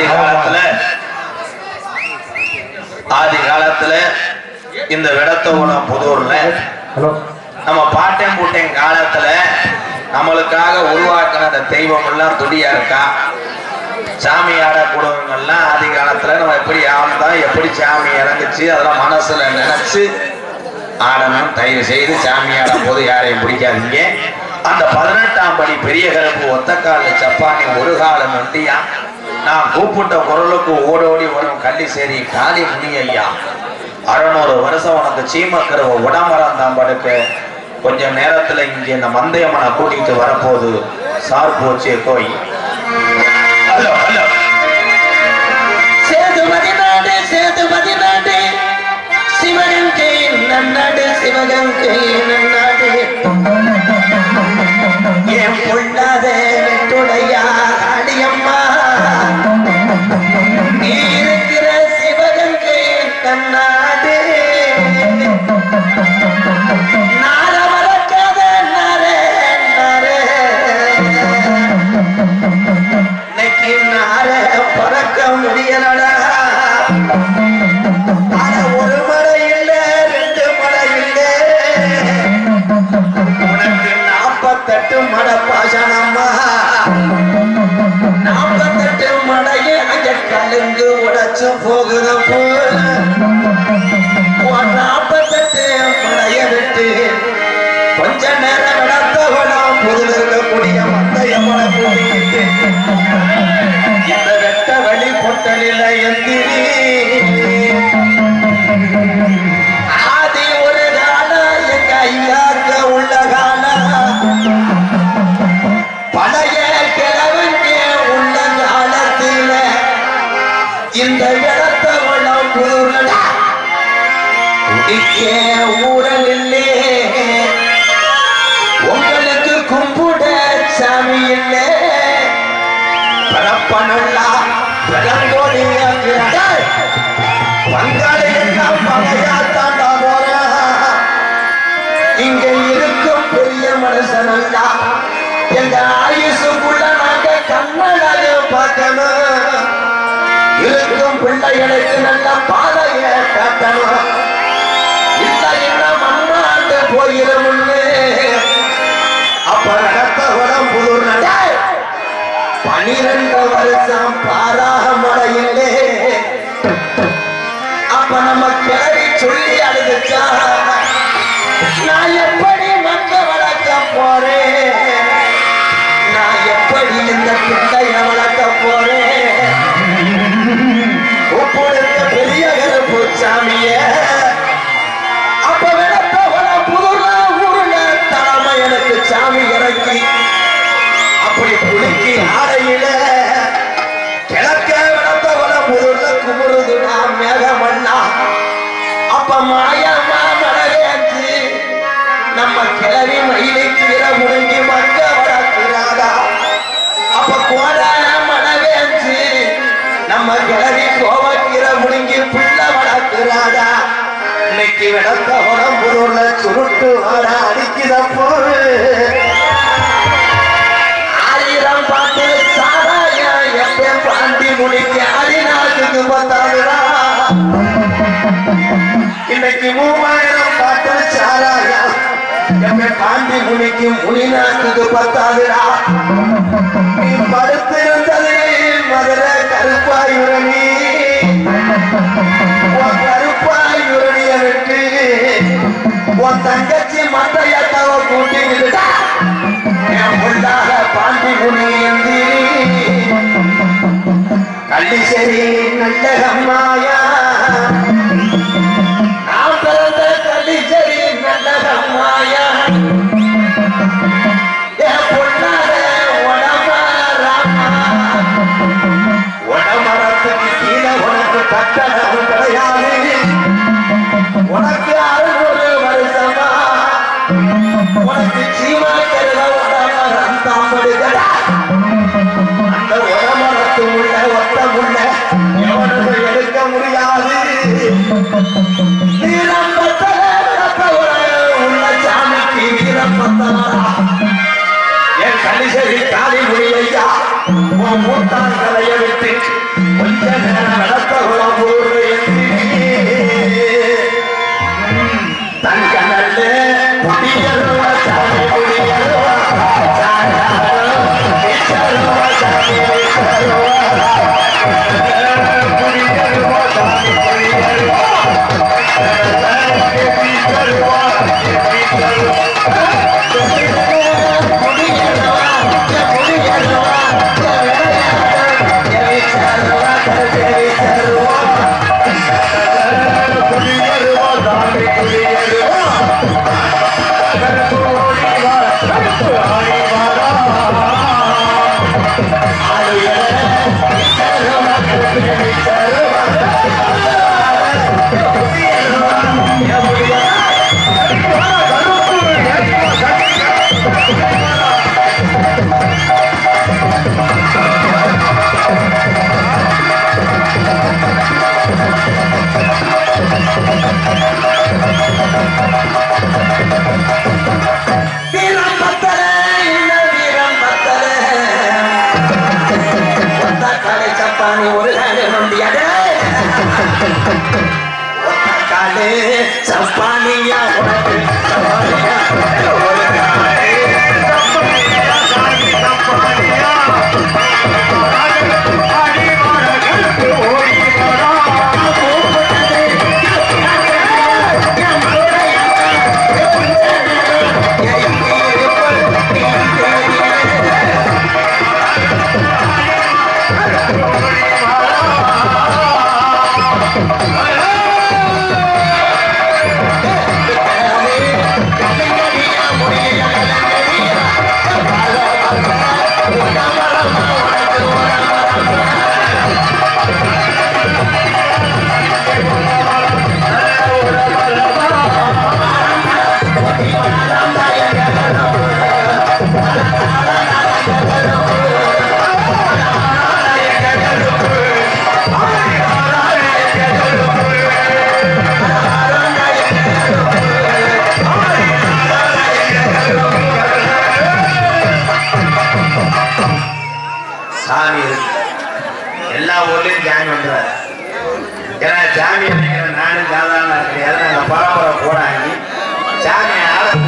ஆதி காலத்துல ஆதி காலத்துல இந்த விடத்தோகுளம் புதூர்ல நம்ம பாட்டன் பூட்டன் காலத்துல நம்மளுக்காக உருவாக்கின அந்த தெய்வம் எல்லாம் துடியா இருக்கா? சாமி ஆடக்கூடியவங்கெல்லாம் ஆதி காலத்துல நம்ம எப்படி ஆழ்ந்தோம் எப்படி சாமி இறங்குச்சு அதெல்லாம் மனசுல நினைச்சு ஆடணும் தயவு செய்து சாமி ஆடும் போது யாரையும் பிடிக்காதீங்க. அந்த பதினெட்டாம் படி பெரிய கருப்பு ஒத்தக்கால சப்பானி ஒரு காலம் நொண்டியா நான் கூப்பிட்ட குரலுக்கு ஓடோடி வரும் கள்ளிசேரி காளி முனி ஐயா அறநூறு வருஷம் உனக்கு சீமக்கருவ உடம்பரம் தான் படுக்க. கொஞ்ச நேரத்துல இங்க இந்த மந்தையம்மனை கூட்டிட்டு வரப்போகுது. சார் போச்சே கோய் ஹலோ ஹலோ. சேதுபதி நாடு சேதுபதி நாடு சிவகங்கை நன்னாடு சிவகங்கை நன்னாடு. என் பொல்லாத வெட்டுடையா. நீ குடிக்க உங்களுக்கு கும்பிட சாமி இல்லை பரப்பனல்லா பரங்கோடியாக்குறாங்க பங்காளி எல்லாம் மலையா தாண்டா இங்க இருக்கும் பெரிய மனுஷன் எங்க ஆயுசுக்குள்ள நாங்க கண்ணழகு பார்க்கணும். இருக்கும் பிள்ளைகளுக்கு நல்ல காட்டணும். பனிரெண்டு வருஷம் பாராக முறையிலே அப்ப நம்ம கிளறி சொல்லி அழுதுச்சா? நான் எப்படி மங்க வளர்க்க போறேன்? நான் எப்படி இந்த பிள்ளைய வளர்க்க போறேன்? உப்புடுத்த பெரிய கருப்பு சாமிய. அப்ப விளக்க வள புதுல ஊருல தலைமை எனக்கு சாமி இன்னைக்கு விடத்த உடம்புல சுருட்டு வர அடிக்கிற போது ஆயிரம் பாட்டு சாராய எப்ப பாண்டி முடிக்க அடிநாட்டுக்கு பத்தாதுடா. இன்னைக்கு மூவாயிரம் பாட்டு சாராயா எப்ப பாண்டி முடிக்கு முனிநாட்டுக்கு பத்தாதுடா. நீ படுத்திருந்தது மதுரை கருப்பாயுரணி உன் தங்கச்சி மந்தையத்தவ கூட்டி விட்டா என் உள்ளாக பாண்டி முனி கள்ளிசேரி நல்லகம்மாயா. நான் பிறந்த கள்ளிசேரி நல்லகம்மாயா. என் பொண்ணார உடமாராமா உடமரத்துக்கு கீழே உனக்கு கட்டணம் கிடையாது உனக்கு உனக்கு சீமா கருத உடமரம்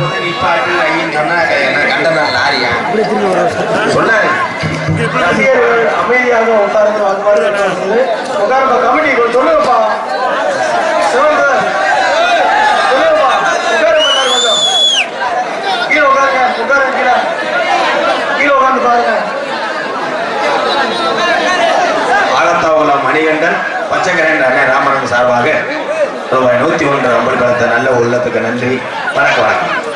போது நிப்பாட்டு வையின்னு சொன்னா என்ன லாரியா சொன்னாரு அமைதியாக உட்கார்ந்து அது மாதிரி உட்காருப்பா கமிட்டி சொல்லுங்கப்பா கீழே மணிகண்டன் பச்சைக்கரன் அண்ணன் ராமரன் சார்பாக ரூபாய் நூத்தி ஒன்று அம்பல் நல்ல உள்ளத்துக்கு நன்றி. வணக்கம் வணக்கம்.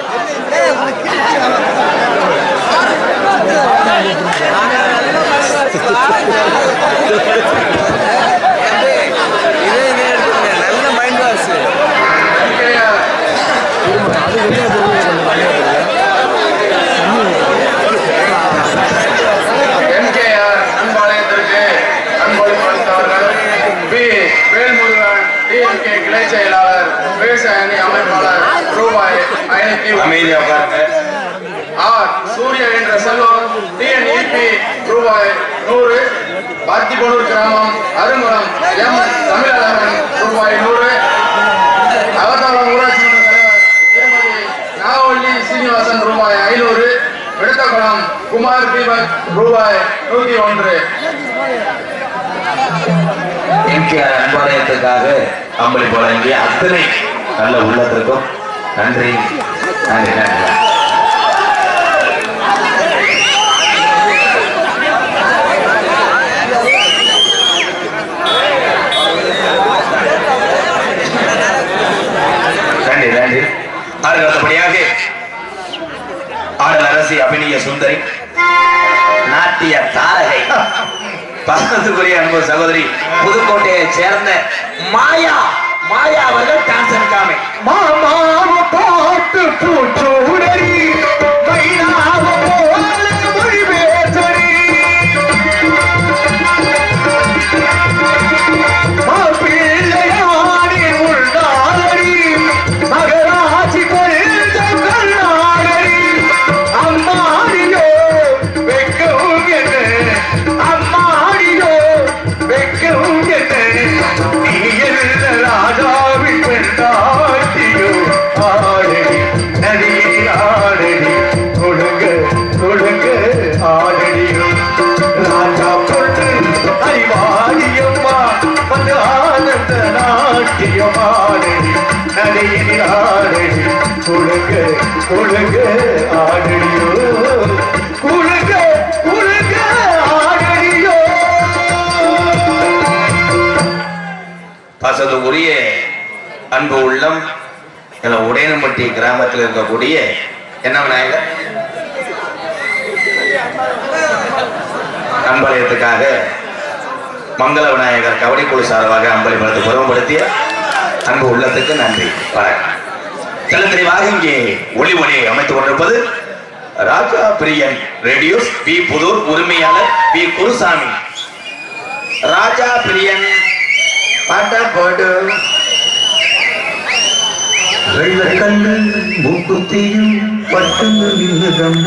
பாத்திபொலூர் கிராமம் அருங்குளம் எம் தமிழழகன் ரூபாய் நூறு. அவர்தவளம் ஊராட்சி மன்ற திருமதி சீனிவாசன் ரூபாய் ஐநூறு. விடுத்தகுளம் குமார் தீபக் ரூபாய் நூத்தி ஒன்று. எம்கேஆர் அன்பாலயத்துக்காக அம்பளி வழங்கிய அத்தனை நல்ல உள்ளத்திற்கும் நன்றி. நன்றி நன்றி. சுந்தரி நாட்டிய தாரகை பசத்துக்குரிய அன்பு சகோதரி புதுக்கோட்டையை சேர்ந்த மாயா மாயா அவர்கள் டான்சன் காமை மாமாவை பாட்டு பூச்சோடரி மைனாவை ஆடடி கொடுங்க கொடுங்க ஆடடியோ ராஜா பொண்ணு ஐவாரியம்மா வந்து ஆனந்த நாட்டியம் ஆடடி நடையில் ஆடடி கொடுங்க கொடுங்க ஆடடியோ கொடுங்க கொடுங்க ஆடடியோ பசதுக்குரிய அன்பு உள்ளம் இதுல உடையனம்பட்டி கிராமத்தில் இருக்கக்கூடிய என்ன விநாயகர்? அம்பலயத்துக்காக மங்கள விநாயகர் கபடி குழு சார்பாக அம்பலி பலத்தை புறம்படுத்திய அன்பு உள்ளத்துக்கு நன்றி வணக்கம். தெல்ல தெளிவாக இங்கே ஒளி ஒளியை அமைத்துக் கொண்டிருப்பது ராஜா பிரியன் ரேடியோஸ் பி புதூர் உரிமையாளர் பி குருசாமி. ராஜா பிரியன் பாட்டா போட்டு വെള്ളക്കല്ല് മൂക്കുത്തിയും പട്ടുന്നു നിന്നതമ്മ